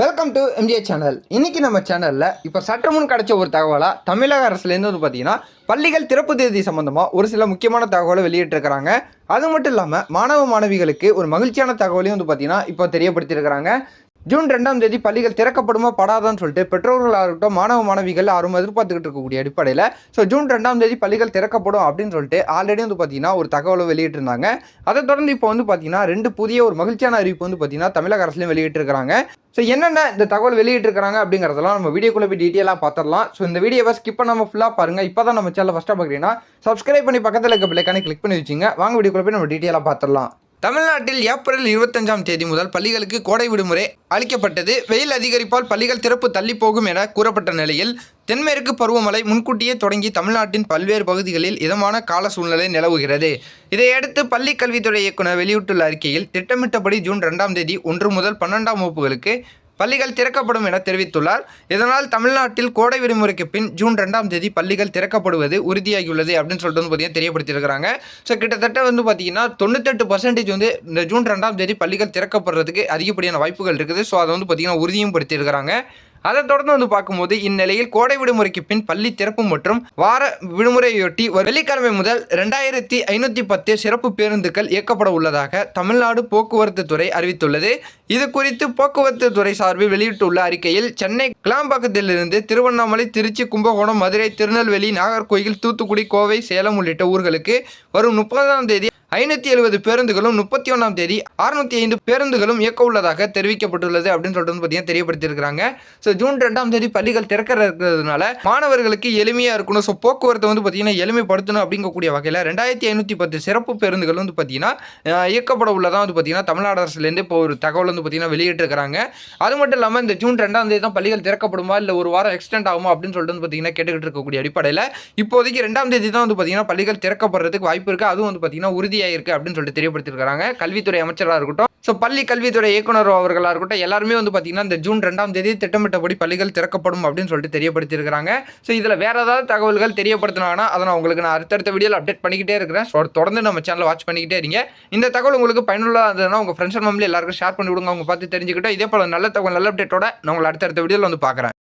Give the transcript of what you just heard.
Welcome to MGA channel இன்றைக்கி நம்ம சேனலில் இப்போ சற்று முன் கிடைச்ச ஒரு தகவலாக தமிழக அரசுலேருந்து வந்து பார்த்தீங்கன்னா பள்ளிகள் திறப்பு தேதி சம்மந்தமாக ஒரு சில முக்கியமான தகவலை வெளியிட்டிருக்கிறாங்க. அது மட்டும் இல்லாமல் மாணவ மாணவிகளுக்கு ஒரு மகிழ்ச்சியான தகவலையும் வந்து பார்த்தீங்கன்னா இப்போ தெரியப்படுத்தியிருக்கிறாங்க. ஜூன் ரெண்டாம் தேதி பள்ளிகள் திறக்கப்படுமா படாதான்னு சொல்லிட்டு பெற்றோர்களாக இருக்கட்டும் மாணவ மாணவிகள் யாரும் எதிர்பார்த்துக்கிட்டு இருக்கக்கூடிய அடிப்படையில் ஸோ ஜூன் ரெண்டாம் தேதி பள்ளிகள் திறக்கப்படும் அப்படின்னு சொல்லிட்டு ஆல்ரெடி வந்து பார்த்தீங்கன்னா ஒரு தகவலை வெளியிட்டிருந்தாங்க. அதை தொடர்ந்து இப்போ வந்து பார்த்தீங்கன்னா ரெண்டு புதிய ஒரு மகிழ்ச்சியான அறிவிப்பு வந்து பார்த்தீங்கன்னா தமிழக அரசுலையும் வெளியிட்டிருக்கிறாங்க. ஸோ என்னென்ன இந்த தகவல் வெளியிட்டிருக்கிறாங்க அப்படிங்கிறதெல்லாம் நம்ம வீடியோக்குள்ளே போய் டீட்டெயிலாக பார்த்துடலாம் ஸோ இந்த வீடியோவை ஸ்கிப் பண்ணாமல் ஃபுல்லாக பாருங்கள் இப்போ தான் நம்ம சேனல் ஃபஸ்ட்டாக பார்க்குறீங்கன்னா சப்ஸ்கிரைப் பண்ணி பக்கத்தில் இருக்க பிள்ளைக்கான கிளிக் பண்ணி வச்சுங்க வாங்க வீடியோக்குள்ளே போய் நம்ம டீட்டெயிலாக பார்த்துடலாம் தமிழ்நாட்டில் ஏப்ரல் இருபத்தஞ்சாம் தேதி முதல் பள்ளிகளுக்கு கோடை விடுமுறை அளிக்கப்பட்டது. வெயில் அதிகரிப்பால் பள்ளிகள் திறப்பு தள்ளி போகும் என கூறப்பட்ட நிலையில் தென்மேற்கு பருவமழை முன்கூட்டியே தொடங்கி தமிழ்நாட்டின் பல்வேறு பகுதிகளில் இதமான கால சூழ்நிலை நிலவுகிறது. இதையடுத்து பள்ளி கல்வித்துறை இயக்குனர் வெளியிட்டுள்ள அறிக்கையில் திட்டமிட்டபடி ஜூன் ரெண்டாம் தேதி ஒன்று முதல் பன்னெண்டாம் வகுப்புகளுக்கு பள்ளிகள் திறக்கப்படும் என தெரிவித்துள்ளார். இதனால் தமிழ்நாட்டில் கோடை விடுமுறைக்கு பின் ஜூன் ரெண்டாம் தேதி பள்ளிகள் திறக்கப்படுவது உறுதியாகியுள்ளது அப்படின்னு சொல்லிட்டு வந்து பார்த்தீங்கன்னா தெரியப்படுத்தியிருக்கிறாங்க. ஸோ கிட்டத்தட்ட வந்து பார்த்தீங்கன்னா தொண்ணூத்தெட்டு பர்சன்டேஜ் வந்து இந்த ஜூன் ரெண்டாம் தேதி பள்ளிகள் திறக்கப்படுறதுக்கு அதிகப்படியான வாய்ப்புகள் இருக்குது. ஸோ அதை வந்து பார்த்தீங்கன்னா உறுதியும் படுத்தியிருக்கிறாங்க. அதை தொடர்ந்து வந்து பார்க்கும்போது இந்நிலையில் கோடை விடுமுறைக்கு பின் பள்ளி திறப்பு மற்றும் வார விடுமுறையொட்டி வெள்ளிக்கிழமை முதல் ரெண்டாயிரத்தி ஐநூற்றி பத்து சிறப்பு பேருந்துகள் இயக்கப்பட உள்ளதாக தமிழ்நாடு போக்குவரத்து துறை அறிவித்துள்ளது. இது குறித்து போக்குவரத்து துறை சார்பில் வெளியிட்டுள்ள அறிக்கையில் சென்னை கிளாம்பாக்கத்திலிருந்து திருவண்ணாமலை திருச்சி கும்பகோணம் மதுரை திருநெல்வேலி நாகர்கோயில் தூத்துக்குடி கோவை சேலம் உள்ளிட்ட ஊர்களுக்கு வரும் முப்பதாம் தேதி ஐநூற்றி எழுபது பேருந்துகளும் முப்பத்தி ஒன்றாம் தேதி அறுநூத்தி ஐந்து பேருந்துகளும் இயக்க உள்ளதாக தெரிவிக்கப்பட்டுள்ளது அப்படின்னு சொல்லிட்டு வந்து பார்த்தீங்கன்னா தெரியப்படுத்தியிருக்கிறாங்க. ஸோ ஜூன் ரெண்டாம் தேதி பள்ளிகள் திறக்கிற இருக்கிறதுனால மாணவர்களுக்கு எளிமையாக இருக்கணும். ஸோ போக்குவரத்தை வந்து பார்த்தீங்கன்னா எளிமைப்படுத்தணும் அப்படிங்கக்கூடிய வகையில் ரெண்டாயிரத்தி ஐநூற்றி பத்து சிறப்பு பேருந்துகள் வந்து பார்த்தீங்கன்னா இயக்கப்பட உள்ளதாக வந்து பார்த்தீங்கன்னா தமிழ்நாடு அரசுலேருந்து இப்போ ஒரு தகவல் வந்து பார்த்தீங்கன்னா வெளியிட்டிருக்கிறாங்க. அது மட்டும் இல்லாமல் இந்த ஜூன் ரெண்டாம் தேதி தான் பள்ளிகள் திறக்கப்படுமா இல்லை ஒரு வாரம் எக்ஸ்டெண்ட் ஆகுமா அப்படின்னு சொல்லிட்டு வந்து பார்த்தீங்கன்னா கேட்டுக்கிட்டு இருக்கக்கூடிய அடிப்படையில் இப்போதைக்கு ரெண்டாம் தேதி தான் வந்து பார்த்தீங்கன்னா பள்ளிகள் திறக்கப்படுறதுக்கு வாய்ப்பு இருக்குது அதுவும் வந்து பார்த்தீங்கன்னா உறுதியாயிருக்கு அப்படின்னு சொல்லிட்டு தெரியப்படுத்திருக்காங்க கல்வித்துறை அமைச்சராக இருக்கட்டும். ஸோ பள்ளி கல்வித்துறை இயக்குனர் அவர்களாக இருக்கட்டும் எல்லாருமே வந்து பார்த்தீங்கன்னா இந்த ஜூன் ரெண்டாம் தேதி திட்டமிட்டபடி பள்ளிகள் திறக்கப்படும் அப்படின்னு சொல்லிட்டு தெரியப்படுத்தியிருக்கிறாங்க. ஸோ இதில் வேறு ஏதாவது தகவல்கள் தெரியப்படுத்தினாங்கன்னா அதை நான் உங்களுக்கு நான் அடுத்தடுத்த வீடியோவில் அப்டேட் பண்ணிக்கிட்டே இருக்கிறேன். ஸோ தொடர்ந்து நம்ம சேனலை வாட்ச் பண்ணிக்கிட்டே இருங்க. இந்த தகவல் உங்களுக்கு பயனுள்ளதாக இருந்ததுன்னா உங்கள் ஃப்ரெண்ட்ஸ் ஃபேமிலி எல்லாருக்கும் ஷேர் பண்ணி விடுங்க. அவங்க பார்த்து தெரிஞ்சுக்கிட்டோம் இதே போல் நல்ல தகவல் நல்ல அப்டேட்டோட நான் உங்களை அடுத்தடுத்த வீடியோவில் வந்து பார்க்குறேன்.